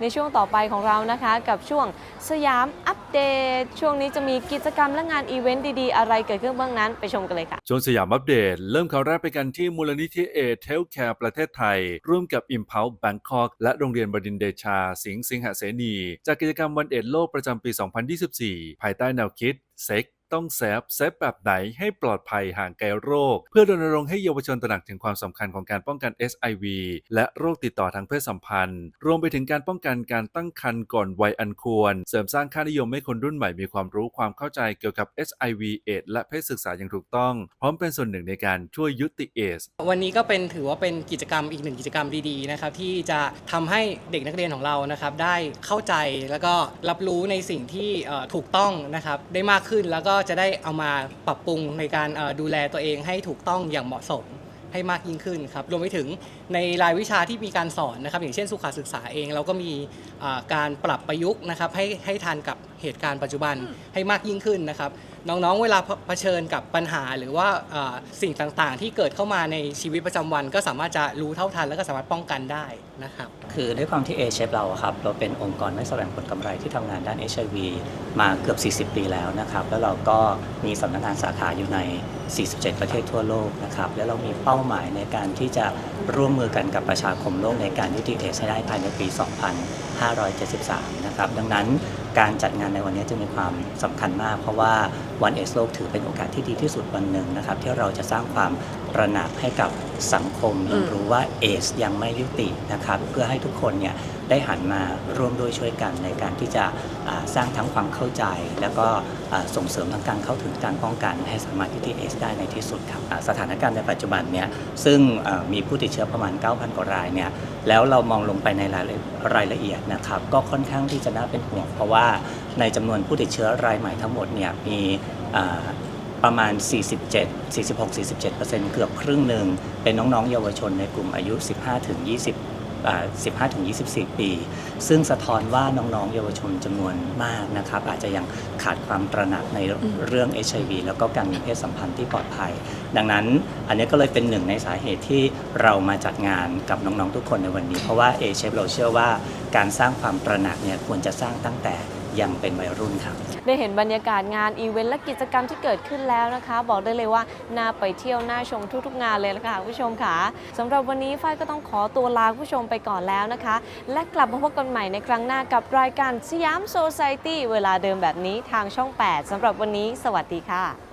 ในช่วงต่อไปของเรานะคะ กับช่วงสยามอัปเดต ช่วงนี้จะมีกิจกรรมและงานอีเวนต์ดีๆ อะไรเกิดขึ้นบ้างนั้นไปชมกันเลยค่ะ ช่วงสยามอัปเดต เริ่มข่าวแรกไปกันที่มูลนิธิเอเทลแคร์ประเทศไทย ร่วมกับ Impulse Bangkok และโรงเรียนบดินเดชา สิงห์สิงหเสนีจากกิจกรรมวันเอ็ดโลกประจำปี 2024 ภายใต้แนวคิดเซ็ก ต้องเซฟเซฟแบบไหนให้ปลอดภัยห่างไกลโรค เพื่อรณรงค์ให้เยาวชนตระหนักถึงความสำคัญของการป้องกัน SIV และโรคติดต่อทางเพศสัมพันธ์ รวมไปถึงการป้องกันการตั้งครรภ์ก่อนวัยอันควร เสริมสร้างค่านิยมให้คนรุ่นใหม่มีความรู้ความเข้าใจเกี่ยวกับ HIV เอดและเพศศึกษาอย่างถูกต้อง พร้อมเป็นส่วนหนึ่งในการช่วยยุติเอส วันนี้ก็เป็นถือว่าเป็นกิจกรรมอีกหนึ่งกิจกรรมดีๆนะครับที่จะทำให้เด็กนักเรียนของเรานะครับได้เข้าใจแล้วก็รับรู้ในสิ่งที่ถูกต้องนะครับได้มากขึ้นแล้วก็จะได้เอามาปรับปรุงในการดูแลตัวเองให้ถูกต้องอย่างเหมาะสมให้มากยิ่งขึ้นครับรวมไปถึงในรายวิชาที่มีการสอนนะครับ อย่างเช่นสุขศึกษาเอง เราก็มีการปรับประยุกต์นะครับให้ให้ทันกับเหตุการณ์ปัจจุบันให้มากยิ่งขึ้นนะครับ น้องๆ เวลาเผชิญกับปัญหาหรือว่าสิ่งต่างๆ ที่เกิดเข้ามาในชีวิตประจำวัน ก็สามารถจะรู้เท่าทัน แล้วก็สามารถป้องกันได้นะครับคือด้วยความที่ A Shape เราครับเราเป็นองค์กรไม่แสวงผลกำไรที่ทำงานด้าน HIV มาเกือบ 40 ปีแล้วนะครับ แล้วเราก็มีสำนักงานสาขาอยู่ใน 47 ประเทศทั่วโลกนะครับแล้วเรามีเป้าหมายในการที่จะร่วมมือกันกับประชาคมโลกในการยุติเอดส์ให้ได้ภายในปี 2573 นะครับดังนั้นการจัดงานในวันนี้จึงมีความสำคัญมาก เพราะว่าวันเอสโลกถือเป็นโอกาสที่ดีที่สุดวันหนึ่งนะครับที่เราจะสร้างความ ตระหนักให้กับสังคมอืมรู้ว่าเอสยังไม่ยุตินะครับ เพื่อให้ทุกคนเนี่ยได้หันมาร่วมด้วยช่วยกันในการที่จะสร้างทั้งความเข้าใจ แล้วก็ส่งเสริมทั้งการเข้าถึงการป้องกัน ให้สามารถยุติเอสได้ในที่สุดครับสถานการณ์ในปัจจุบันเนี่ยซึ่งมีผู้ติดเชื้อประมาณ 9,000 กว่ารายเนี่ยแล้วเรามองลงไปในรายละรายละเอียดนะครับก็ค่อนข้างที่จะน่าเป็นห่วง เพราะว่าในจำนวนผู้ติดเชื้อรายใหม่ทั้งหมดเนี่ยมี ประมาณ 47 46 47เกือบครึ่งหนึ่ง เป็นน้องๆ เยาวชนในกลุ่มอายุ 15ถึง20อ่า15ถึง24 ปี ซึ่งสะท้อนว่าน้องๆ เยาวชนจำนวนมากนะครับ อาจจะยังขาดความตระหนักในเรื่อง HIV แล้วก็การมีเพศสัมพันธ์ที่ปลอดภัย ดังนั้นอันนี้ก็เลยเป็นหนึ่งในสาเหตุที่เรามาจัดงานกับน้องๆ ทุกคนในวันนี้ เพราะว่าเอเชฟเราเชื่อว่าการสร้างความตระหนักเนี่ยควรจะสร้างตั้งแต่ ยังเป็นวัยรุ่นครับ ได้เห็นบรรยากาศงานอีเวนต์และกิจกรรมที่เกิดขึ้นแล้วนะคะ บอกได้เลยว่าน่าไปเที่ยวน่าชมทุกๆงานเลยละค่ะคุณผู้ชมค่ะสำหรับวันนี้ฝ้ายก็ต้องขอตัวลาคุณผู้ชมไปก่อนแล้วนะคะ และกลับมาพบกันใหม่ในครั้งหน้ากับรายการสยามโซซายตี้เวลาเดิมแบบนี้ทางช่อง 8สำหรับวันนี้ สวัสดีค่ะ